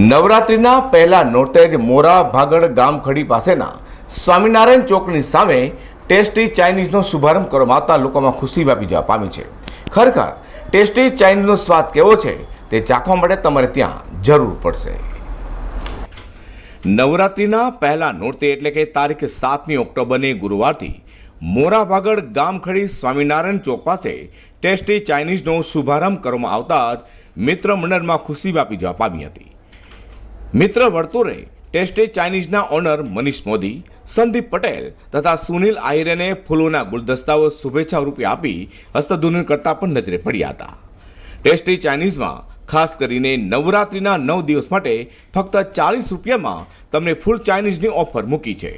નવરાત્રિના પહેલા નોરતે મોરા ભાગડ ગામખડી પાસેના સ્વામિનારાયણ ચોકની સામે ટેસ્ટી ચાઇનીઝનો શુભારંભ કરવામાં આવતા લોકોમાં ખુશી વ્યાપી જવા પામી છે. ખરેખર, ટેસ્ટી ચાઇનીઝનો સ્વાદ કેવો છે તે ચાખવા માટે તમારે ત્યાં જરૂર પડશે. નવરાત્રિના પહેલા નોરતે એટલે કે તારીખ સાતમી ઓક્ટોબરની ગુરુવારથી મોરા ભાગડ ગામખડી સ્વામિનારાયણ ચોક પાસે ટેસ્ટી ચાઇનીઝનો શુભારંભ કરવામાં આવતા જ મિત્ર મંડળમાં ખુશી વ્યાપી જવા પામી હતી. મિત્ર વર્તુળે ટેસ્ટી ચાઇનીઝના ઓનર મનીષ મોદી, સંદીપ પટેલ તથા સુનિલ આહિરેને ફૂલોના ગુલદસ્તાઓ શુભેચ્છા રૂપે આપી હસ્તધૂન કરતા પણ નજરે પડ્યા હતા. ટેસ્ટી ચાઇનીઝમાં ખાસ કરીને નવરાત્રિના નવ દિવસ માટે ફક્ત ચાલીસ રૂપિયામાં તમને ફૂલ ચાઇનીઝની ઓફર મૂકી છે.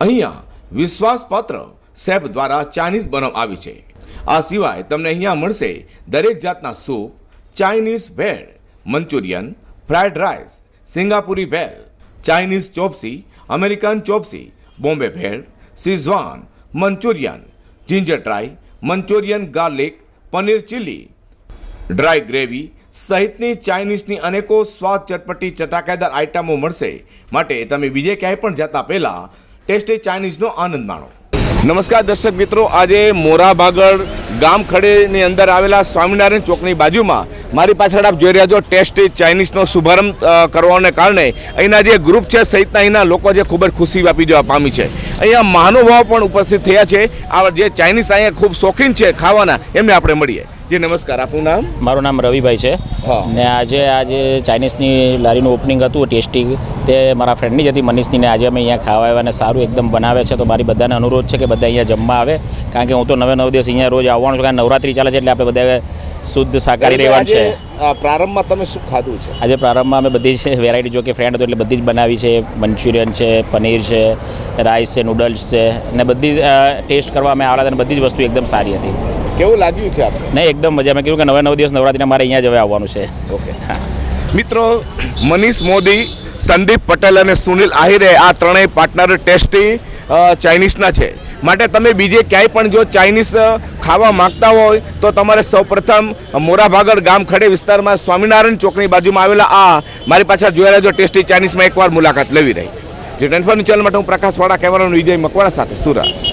અહીંયા વિશ્વાસપાત્ર સેફ દ્વારા ચાઇનીઝ બનાવવામાં આવી છે. આ સિવાય તમને અહીંયા મળશે દરેક જાતના soup, Chinese bhel manchurian fried rice, સિંગાપુરી bhel Chinese chopsuey, American chopsuey, Bombay bhel schezwan manchurian, ginger dry, manchurian garlic, paneer chilli. Dry gravy સહિતની ચાઇનીઝની અનેકો સ્વાદ ચટપટી ચટાકેદાર આઇટમો મળશે. માટે તમે બીજે ક્યાંય પણ જતા પહેલાં ટેસ્ટી ચાઇનીઝનો આનંદ માણો. નમસ્કાર દર્શક મિત્રો, આજે મોરા ભાગળ ગામ ખડેની અંદર આવેલા સ્વામિનારાયણ ચોકની બાજુમાં મારી પાછળ આપ જોઈ રહ્યા છો ટેસ્ટી ચાઇનીઝનો શુભારંભ કરવાને કારણે અહીંના જે ગ્રુપ છે સહિતના અહીંના લોકો જે ખૂબ જ ખુશી વ્યાપી જવા પામી છે. અહીંયા મહાનુભાવો પણ ઉપસ્થિત થયા છે. આ જે ચાઇનીઝ અહીંયા ખૂબ શોખીન છે ખાવાના એમને આપણે મળીએ. જી નમસ્કાર. આપનું નામ? મારું નામ રવિભાઈ છે. ને આજે આજે ચાઇનીઝની લારીનું ઓપનિંગ હતું ટેસ્ટી તે મારા ફ્રેન્ડની જ હતી મનીષની ને આજે અમે અહીંયા ખાવા આવ્યા અને સારું એકદમ બનાવે છે. તો મારી બધાને અનુરોધ છે કે બધા અહીંયા જમવા આવે. કારણ કે હું તો નવે નવ દિવસ અહીંયા રોજ આવવાનું છું કારણ નવરાત્રી ચાલે છે એટલે આપણે બધા શુદ્ધ શાકાહારી રહેવાનું છે. પ્રારંભમાં તમે શું ખાધું છે? આજે પ્રારંભમાં અમે બધી જ વેરાયટી જો કે ફ્રેન્ડ હતો એટલે બધી જ બનાવી છે. મંચુરિયન છે પનીર છે રાઈસ છે નૂડલ્સ છે અને બધી જ ટેસ્ટ કરવા અમે આવ્યા હતા અને બધી જ વસ્તુ એકદમ સારી હતી. કેવું લાગ્યું છે આપણે નહીં એકદમ મજા. મેં કીધું કે નવે નવ દિવસ નવરાત્રીના મારે અહીંયા જ હવે આવવાનું છે. ઓકે. મિત્રો મનીષ મોદી સંદીપ પટેલ અને સુનિલ આહિરે આ ત્રણેય પાર્ટનર ટેસ્ટી ચાઇનીઝના છે. માટે તમે બીજે ક્યાંય પણ જો ચાઇનીઝ ખાવા માગતા હોય, તો તમારે સૌપ્રથમ મોરાભાગળ ગામ ખડે વિસ્તારમાં સ્વામિનારાયણ ચોકની બાજુમાં આવેલા આ મારી પાછળ જોઈ રહ્યા જો ટેસ્ટી ચાઇનીઝમાં એકવાર મુલાકાત લેવી રહી. જે ટેન્ફોન ચેનલ માટે હું પ્રકાશવાળા કેમેરાનો વિજય મકવાણા સાથે સુરત.